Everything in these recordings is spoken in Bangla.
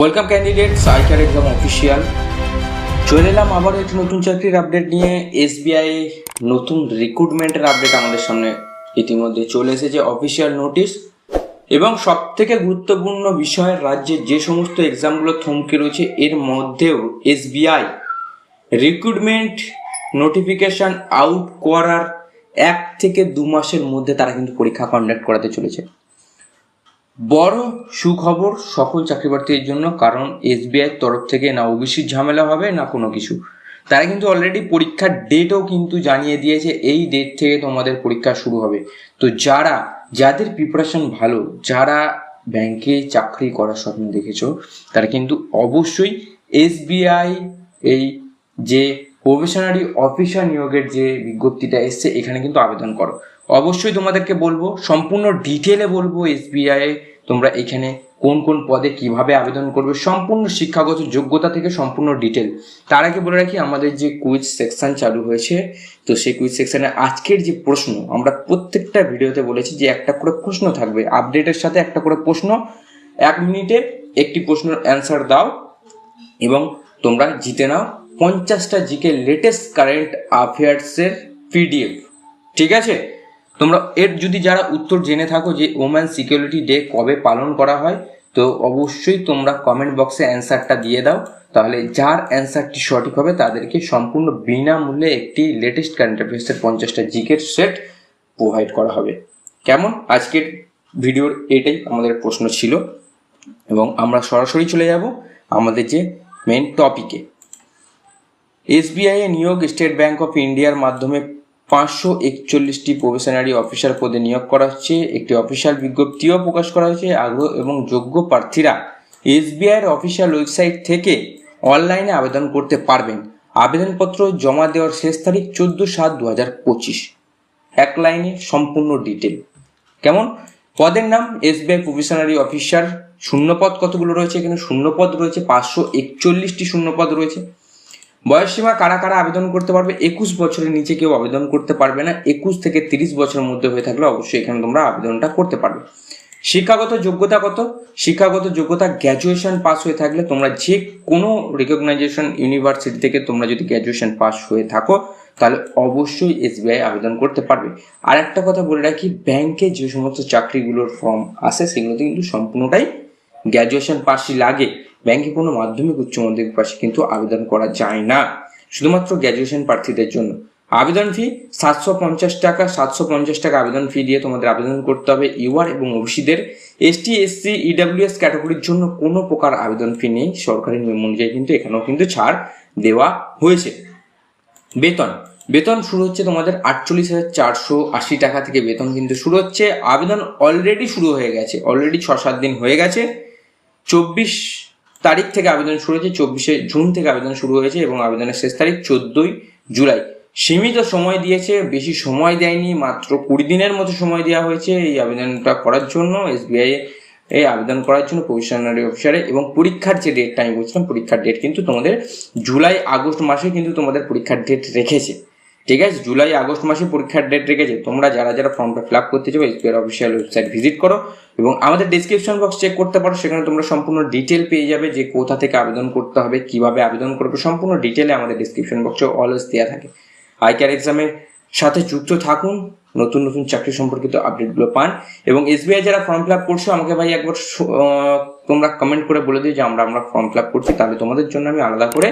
ওয়েলকাম ক্যান্ডিডেট সাইকার এক্সাম অফিসিয়াল চলে এলাম আবার একটি নতুন চাকরির আপডেট নিয়ে। এসবিআই নতুন রিক্রুটমেন্টের আপডেট আমাদের সামনে ইতিমধ্যে চলে এসেছে অফিসিয়াল নোটিশ এবং সব থেকে গুরুত্বপূর্ণ বিষয়, রাজ্যে যে সমস্ত এক্সামগুলো থমকে রয়েছে, এর মধ্যেও এসবিআই রিক্রুটমেন্ট নোটিফিকেশন আউট করার এক থেকে দু মাসের মধ্যে তারা কিন্তু পরীক্ষা কন্ডাক্ট করাতে চলেছে। বড় সুখবর সকল চাকরিপ্রার্থীদের জন্য, কারণ এসবিআই তরফ থেকে না ওবিসির ঝামেলা হবে, না কোনো কিছু। তারা কিন্তু অলরেডি পরীক্ষার ডেটও কিন্তু জানিয়ে দিয়েছে, এই ডেট থেকে তোমাদের পরীক্ষা শুরু হবে। তো যারা, যাদের প্রিপারেশন ভালো, যারা ব্যাংকে চাকরি করার স্বপ্ন দেখেছ, তারা কিন্তু অবশ্যই এসবিআই এই যে প্রফেশনারি অফিসার নিয়োগের যে বিজ্ঞপ্তিটা এসছে, এখানে কিন্তু আবেদন করো। অবশ্যই তোমাদেরকে বলব, সম্পূর্ণ ডিটেলে বলব এসবিআই তোমরা এখানে কোন কোন পদে কীভাবে আবেদন করবে, সম্পূর্ণ শিক্ষাগত যোগ্যতা থেকে সম্পূর্ণ ডিটেল তার আগে বলে রাখি, আমাদের যে কুইজ সেকশন চালু হয়েছে, তো সেই কুইজ সেকশনে আজকের যে প্রশ্ন, আমরা প্রত্যেকটা ভিডিওতে বলেছি যে একটা করে প্রশ্ন থাকবে। আপডেটের সাথে একটা করে প্রশ্ন, এক মিনিটে একটি প্রশ্নের অ্যান্সার দাও এবং তোমরা জিতে নাও পঞ্চাশটা জিকে লেটেস্ট কারেন্ট অ্যাফেয়ার্সের পিডিএফ ঠিক আছে? তোমরা এর যদি যারা উত্তর জেনে থাকো যে ওম্যান সিকিউরিটি ডে কবে পালন করা হয়, তো অবশ্যই তোমরা কমেন্ট বক্সে অ্যান্সারটা দিয়ে দাও। তাহলে যার অ্যান্সারটি সঠিক হবে, তাদেরকে সম্পূর্ণ বিনামূল্যে একটি লেটেস্ট কারেন্ট অ্যাফেয়ার্সের পঞ্চাশটা জিকের সেট প্রোভাইড করা হবে। কেমন? আজকের ভিডিওর এটাই আমাদের প্রশ্ন ছিল। এবং আমরা সরাসরি চলে যাব আমাদের যে মেন টপিকে এসবিআই এ নিয়োগ স্টেট ব্যাংক অফ ইন্ডিয়ার মাধ্যমে পাঁচশো একচল্লিশটি প্রফেশনারি অফিসার পদে নিয়োগ করা হচ্ছে। একটি অফিসার বিজ্ঞপ্তিও প্রকাশ করা হয়েছে। আগ্রহ এবং যোগ্য প্রার্থীরা এসবিআই এর অফিসিয়াল ওয়েবসাইট থেকে অনলাইনে আবেদন করতে পারবেন। আবেদনপত্র জমা দেওয়ার শেষ তারিখ চোদ্দ সাত দু হাজার পঁচিশ। এক লাইনে সম্পূর্ণ ডিটেল। কেমন? পদের নাম এসবিআই প্রফেশনারি অফিসার। শূন্যপদ কতগুলো রয়েছে? এখানে শূন্যপদ রয়েছে, পাঁচশো একচল্লিশটি শূন্যপদ রয়েছে। বয়সসীমা কারা কারা আবেদন করতে পারবে? একুশ বছরের নিচে কেউ আবেদন করতে পারবে না। একুশ থেকে তিরিশ বছরের মধ্যে হয়ে থাকলে অবশ্যই এখানে তোমরা আবেদনটা করতে পারবে। শিক্ষাগত যোগ্যতা কত? শিক্ষাগত যোগ্যতা গ্র্যাজুয়েশন পাস হয়ে থাকলে তোমরা যে কোনো রিকগনাইজেশন ইউনিভার্সিটি থেকে তোমরা যদি গ্র্যাজুয়েশন পাস হয়ে থাকো, তাহলে অবশ্যই এসবিআই আবেদন করতে পারবে। আর একটা কথা বলে রাখি ব্যাংকে যে সমস্ত চাকরিগুলোর ফর্ম আসে, সেগুলোতে কিন্তু সম্পূর্ণটাই গ্র্যাজুয়েশন পাসই লাগে। ব্যাংকে কোনো মাধ্যমিক উচ্চ মাধ্যমিক পাশে কিন্তু আবেদন করা যায় না। শুধুমাত্র গ্র্যাজুয়েশন প্রার্থীদের জন্য। আবেদন ফি সাতশো পঞ্চাশ টাকা, সাতশো পঞ্চাশ টাকা আবেদন ফি দিয়ে তোমাদের আবেদন করতে হবে। ইউআর এবং ওবিসিদের এসটি এসসি ইডাব্লিউএস ক্যাটাগরির জন্য কোনো প্রকার আবেদন ফি নেই। সরকারি নিয়ম অনুযায়ী কিন্তু এখানেও কিন্তু ছাড় দেওয়া হয়েছে। বেতন। বেতন শুরু হচ্ছে তোমাদের আটচল্লিশ হাজার চারশো আশি টাকা থেকে। বেতন কিন্তু শুরু হচ্ছে। আবেদন অলরেডি শুরু হয়ে গেছে। অলরেডি ছ সাত দিন হয়ে গেছে। চব্বিশ তারিখ থেকে আবেদন শুরু হয়েছে, চব্বিশে জুন থেকে আবেদন শুরু হয়েছে এবং আবেদনের শেষ তারিখ চোদ্দই জুলাই। সীমিত সময় দিয়েছে, বেশি সময় দেয়নি, মাত্র কুড়ি দিনের মতো সময় দেওয়া হয়েছে এই আবেদনটা করার জন্য, এসবিআই এই আবেদন করার জন্য প্রফেশনারি অফিসারে এবং পরীক্ষার যে ডেটটা আমি বলছিলাম, পরীক্ষার ডেট কিন্তু তোমাদের জুলাই আগস্ট মাসে কিন্তু তোমাদের পরীক্ষার ডেট রেখেছে। ঠিক আছে? জুলাই, আগস্ট মাসে পরীক্ষার ডেট রেখেছে। তোমরা যারা যারা ফর্মটা ফিল আপ করতে চাও এসবিআই অফিসিয়াল ওয়েবসাইট ভিজিট করো এবং আমাদের ডিসক্রিপশন বক্স চেক করতে পারো। সেখানে তোমরা সম্পূর্ণ ডিটেল পেয়ে যাবে যে কোথা থেকে আবেদন করতে হবে, কীভাবে আবেদন করবে। সম্পূর্ণ ডিটেলে আমাদের ডিসক্রিপশন বক্সে অলওয়েজ দেওয়া থাকে। আইকার এক্সামের সাথে যুক্ত থাকুন, নতুন নতুন চাকরি সম্পর্কিত আপডেটগুলো পান এবং এসবিআই যারা ফর্ম ফিল আপ করছ, আমাকে ভাই একবার তোমরা কমেন্ট করে বলে দিও যে আমরা আমরা ফর্ম ফিল আপ করছি। তাহলে তোমাদের জন্য আমি আলাদা করে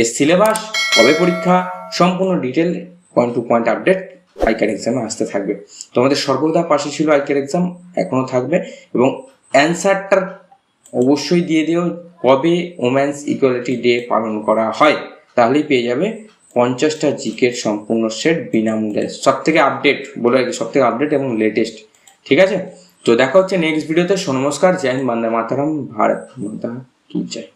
এর সিলেবাস কবে পরীক্ষা, সম্পূর্ণ detail point to point update ICAR এক্সামে আসতে থাকবে। তোমাদের সর্বদা পাশে ছিল আইকার এক্সাম এখনও থাকবে এবং অ্যান্সারটার অবশ্যই দিয়ে দিও কবে ওম্যান্স ইকুয়ালিটি ডে পালন করা হয়। তাহলেই পেয়ে যাবে পঞ্চাশটা জিকের সম্পূর্ণ সেট বিনামূল্যে। সব থেকে আপডেট বলে রাখি সব থেকে আপডেট এবং লেটেস্ট ঠিক আছে? তো দেখা হচ্ছে নেক্সট ভিডিওতে নমস্কার, জয় হিন্দ, বন্দে মাতারাম, ভারত মাতা কি জয়।